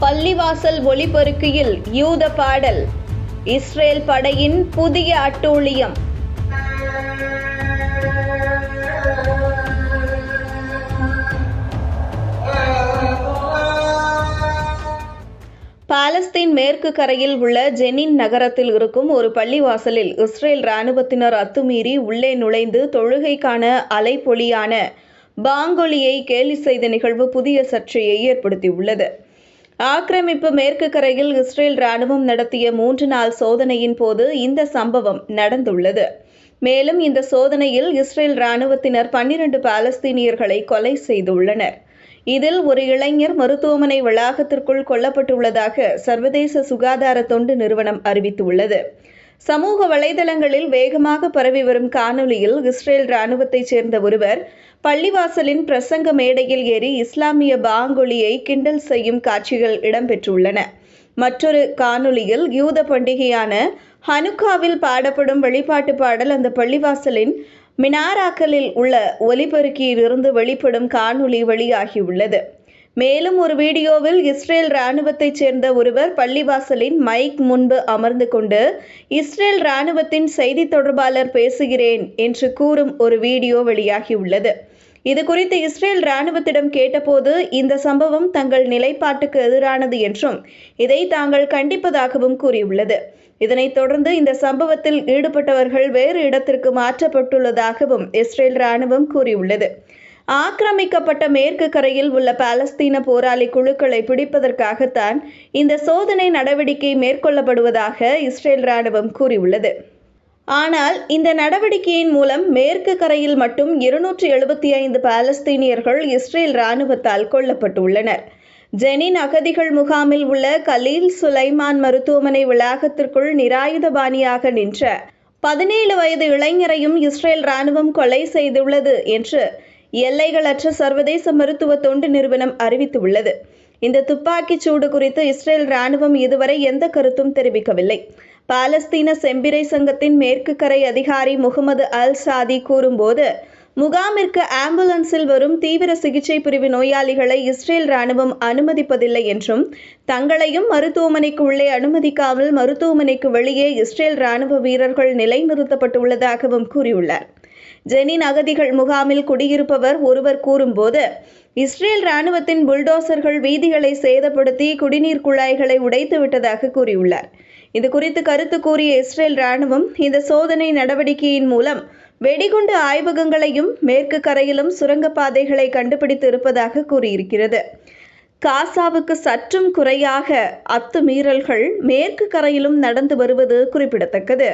பள்ளிவாசல் ஒளிபெருக்கியில் யூத பாடல் இஸ்ரேல் படையின் புதிய அட்டூழியம். பாலஸ்தீன் மேற்கு கரையில் உள்ள ஜெனின் நகரத்தில் இருக்கும் ஒரு பள்ளிவாசலில் இஸ்ரேல் இராணுவத்தினர் அத்துமீறி உள்ளே நுழைந்து தொழுகைக்கான அலைப்பொலியான பாங்கொலியை கேலி செய்த நிகழ்வு புதிய சர்ச்சையை ஏற்படுத்தியுள்ளது. ஆக்கிரமிப்பு மேற்கு கரையில் இஸ்ரேல் ராணுவம் நடத்திய மூன்று நாள் சோதனையின் போது இந்த சம்பவம் நடந்துள்ளது. மேலும் இந்த சோதனையில் இஸ்ரேல் ராணுவத்தினர் பன்னிரண்டு பாலஸ்தீனியர்களை கொலை செய்துள்ளனர். இதில் ஒரு இளைஞர் மருத்துவமனை வளாகத்திற்குள் கொல்லப்பட்டுள்ளதாக சர்வதேச சுகாதார தொண்டு நிறுவனம் அறிவித்துள்ளது. சமூக வலைதளங்களில் வேகமாக பரவி வரும் காணொலியில் இஸ்ரேல் ராணுவத்தைச் சேர்ந்த ஒருவர் பள்ளிவாசலின் பிரசங்க மேடையில் ஏறி இஸ்லாமிய பாங்கொலியை கிண்டல் செய்யும் காட்சிகள் இடம்பெற்றுள்ளன. மற்றொரு காணொலியில் யூத பண்டிகையான ஹனுக்காவில் பாடப்படும் வழிபாட்டு பாடல் அந்த பள்ளிவாசலின் மினாராக்களில் உள்ள ஒலிபெருக்கியிலிருந்து வெளிப்படும் காணொலி வெளியாகியுள்ளது. மேலும் ஒரு வீடியோவில் இஸ்ரேல் இராணுவத்தைச் சேர்ந்த ஒருவர் பள்ளிவாசலின் மைக் முன்பு அமர்ந்து கொண்டு இஸ்ரேல் இராணுவத்தின் செய்தி தொடர்பாளர் பேசுகிறேன் என்று கூறும் ஒரு வீடியோ வெளியாகியுள்ளது. இது குறித்து இஸ்ரேல் ராணுவத்திடம் கேட்டபோது இந்த சம்பவம் தங்கள் நிலைப்பாட்டுக்கு எதிரானது என்றும் இதை தாங்கள் கண்டிப்பதாகவும் கூறியுள்ளது. இதனைத் தொடர்ந்து இந்த சம்பவத்தில் ஈடுபட்டவர்கள் வேறு இடத்திற்கு மாற்றப்பட்டுள்ளதாகவும் இஸ்ரேல் ராணுவம் கூறியுள்ளது. ஆக்கிரமிக்கப்பட்ட மேற்கு கரையில் உள்ள பாலஸ்தீன போராளி குழுக்களை பிடிப்பதற்காகத்தான் இந்த சோதனை நடவடிக்கை மேற்கொள்ளப்படுவதாக இஸ்ரேல் இராணுவம் கூறியுள்ளது. ஆனால் இந்த நடவடிக்கையின் மூலம் மேற்கு கரையில் மட்டும் இருநூற்றி எழுபத்தி ஐந்து பாலஸ்தீனியர்கள் இஸ்ரேல் இராணுவத்தால் கொல்லப்பட்டுள்ளனர். ஜெனின் அகதிகள் முகாமில் உள்ள கலீல் சுலைமான் மருத்துவமனை வளாகத்திற்குள் நிராயுதபாணியாக நின்ற பதினேழு வயது இளைஞரையும் இஸ்ரேல் இராணுவம் கொலை செய்துள்ளது என்று எல்லைகளற்ற சர்வதேச மருத்துவ தொண்டு நிறுவனம் அறிவித்துள்ளது. இந்த துப்பாக்கிச் சூடு குறித்து இஸ்ரேல் ராணுவம் இதுவரை எந்த கருத்தும் தெரிவிக்கவில்லை. பாலஸ்தீன செம்பிரை சங்கத்தின் மேற்கு கரை அதிகாரி முகமது அல் சாதி கூறும்போது முகாமிற்கு ஆம்புலன்ஸில் வரும் தீவிர சிகிச்சை பிரிவு நோயாளிகளை இஸ்ரேல் ராணுவம் அனுமதிப்பதில்லை என்றும் தங்களையும் மருத்துவமனைக்கு உள்ளே அனுமதிக்காமல் மருத்துவமனைக்கு வெளியே இஸ்ரேல் ராணுவ வீரர்கள் நிலைநிறுத்தப்பட்டுள்ளதாகவும் கூறியுள்ளார். ஜெனின் அகதிகள் முகாமில் குடியிருப்பவர் ஒருவர் கூறும்போது இஸ்ரேல் ராணுவத்தின் புல்டோசர்கள் வீதிகளை சேதப்படுத்தி குடிநீர் குழாய்களை உடைத்து விட்டதாக கூறியுள்ளார். இது குறித்து கருத்து கூறிய இஸ்ரேல் ராணுவம் இந்த சோதனை நடவடிக்கையின் மூலம் வெடிகுண்டு ஆய்வகங்களையும் மேற்கு கரையிலும் சுரங்கப்பாதைகளை கண்டுபிடித்து இருப்பதாக கூறியிருக்கிறது. காசாவுக்கு சற்றும் குறையாக அத்துமீறல்கள் மேற்கு கரையிலும் நடந்து வருவது குறிப்பிடத்தக்கது.